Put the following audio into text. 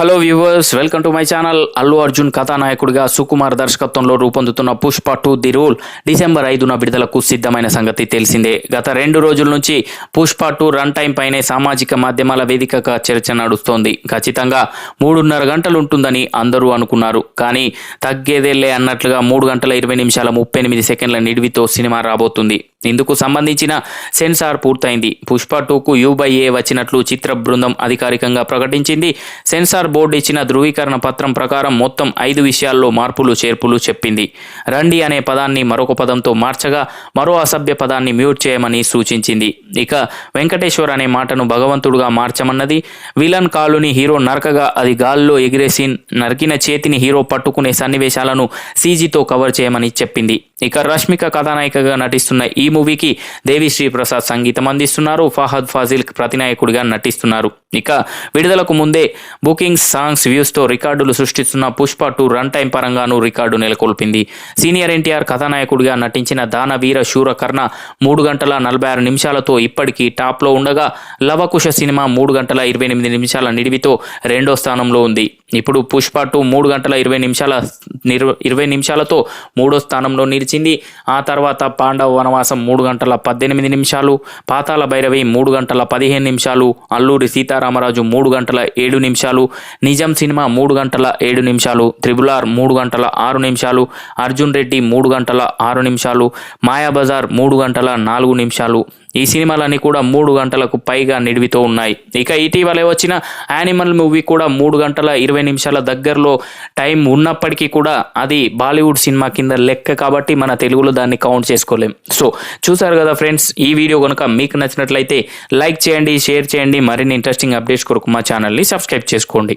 Hello viewers welcome to my channel Allu Arjun కథానాయకుడిగా సుకుమార్ దర్శకత్వంలో రూపొందుతున్న Pushpa two the rule December ఐదున విడుదలకు సిద్ధమైన సంగతి తెలిసిందే. గత రెండు రోజుల నుంచి పుష్ప టూ రన్ టైం పైనే సామాజిక మాధ్యమాల వేదికగా చర్చ నడుస్తోంది. ఖచ్చితంగా మూడున్నర గంటలు ఉంటుందని అందరూ అనుకున్నారు. కానీ తగ్గేదేలే అన్నట్లుగా మూడు గంటల ఇరవై నిమిషాల ముప్పై ఎనిమిది సెకండ్ల నిడివితో సినిమా రాబోతుంది. ఇందుకు సంబంధించిన సెన్సార్ పూర్తయింది. పుష్ప టూకు యూబైఏ ఏ వచ్చినట్లు చిత్ర బృందం అధికారికంగా ప్రకటించింది. సెన్సార్ బోర్డు ఇచ్చిన ధృవీకరణ పత్రం ప్రకారం మొత్తం ఐదు విషయాల్లో మార్పులు చేర్పులు చెప్పింది. రండి అనే పదాన్ని మరొక పదంతో మార్చగా మరో అసభ్య పదాన్ని మ్యూట్ చేయమని సూచించింది. ఇక వెంకటేశ్వర్ అనే మాటను భగవంతుడుగా మార్చమన్నది. విలన్ కాలుని హీరో నరకగా అది గాల్లో ఎగిరేసి నరికిన చేతిని హీరో పట్టుకునే సన్నివేశాలను సీజీతో కవర్ చేయమని చెప్పింది. ఇక రష్మిక కథానాయికగా నటిస్తున్న ఈ మూవీకి దేవిశ్రీ ప్రసాద్ సంగీతం అందిస్తున్నారు. ఫహద్ ఫాజిల్ ప్రతినాయకుడిగా నటిస్తున్నారు. ఇక విడుదలకు ముందే బుకింగ్ సాంగ్స్ వ్యూస్తో రికార్డులు సృష్టిస్తున్న పుష్ప టూ రన్ టైం పరంగానూ రికార్డు నెలకొల్పింది. సీనియర్ ఎన్టీఆర్ కథానాయకుడిగా నటించిన దానవీర శూర కర్ణ మూడు గంటల నలభై ఆరు నిమిషాలతో ఇప్పటికీ టాప్లో ఉండగా లవకుశ సినిమా మూడు గంటల ఇరవై ఎనిమిది నిమిషాల నిడివితో రెండో స్థానంలో ఉంది. ఇప్పుడు పుష్ప టూ మూడు గంటల ఇరవై నిమిషాల ఇరవై నిమిషాలతో మూడో స్థానంలో నిలిచింది. ఆ తర్వాత పాండవ వనవాసం మూడు గంటల పద్దెనిమిది నిమిషాలు పాతాల భైరవి మూడు గంటల పదిహేను నిమిషాలు అల్లూరి సీతారామరాజు మూడు గంటల ఏడు నిమిషాలు నిజం సినిమా మూడు గంటల ఏడు నిమిషాలు త్రిబుల్ ఆర్ మూడు గంటల ఆరు నిమిషాలు అర్జున్ రెడ్డి మూడు గంటల ఆరు నిమిషాలు మాయాబజార్ మూడు గంటల నాలుగు నిమిషాలు ఈ సినిమాలన్నీ కూడా మూడు గంటలకు పైగా నిడివితో ఉన్నాయి. ఇక ఇటీవలే వచ్చిన యానిమల్ మూవీ కూడా మూడు గంటల ఇరవై నిమిషాల దగ్గరలో టైం ఉన్నప్పటికీ కూడా అది బాలీవుడ్ సినిమా కింద లెక్క కాబట్టి మన తెలుగులో దాన్ని కౌంట్ చేసుకోలేం. సో చూసారు కదా ఫ్రెండ్స్ ఈ వీడియో కనుక మీకు నచ్చినట్లయితే లైక్ చేయండి షేర్ చేయండి మరిన్ని ఇంట్రెస్టింగ్ అప్డేట్స్ కొరకు మా ఛానల్ని సబ్స్క్రైబ్ చేసుకోండి.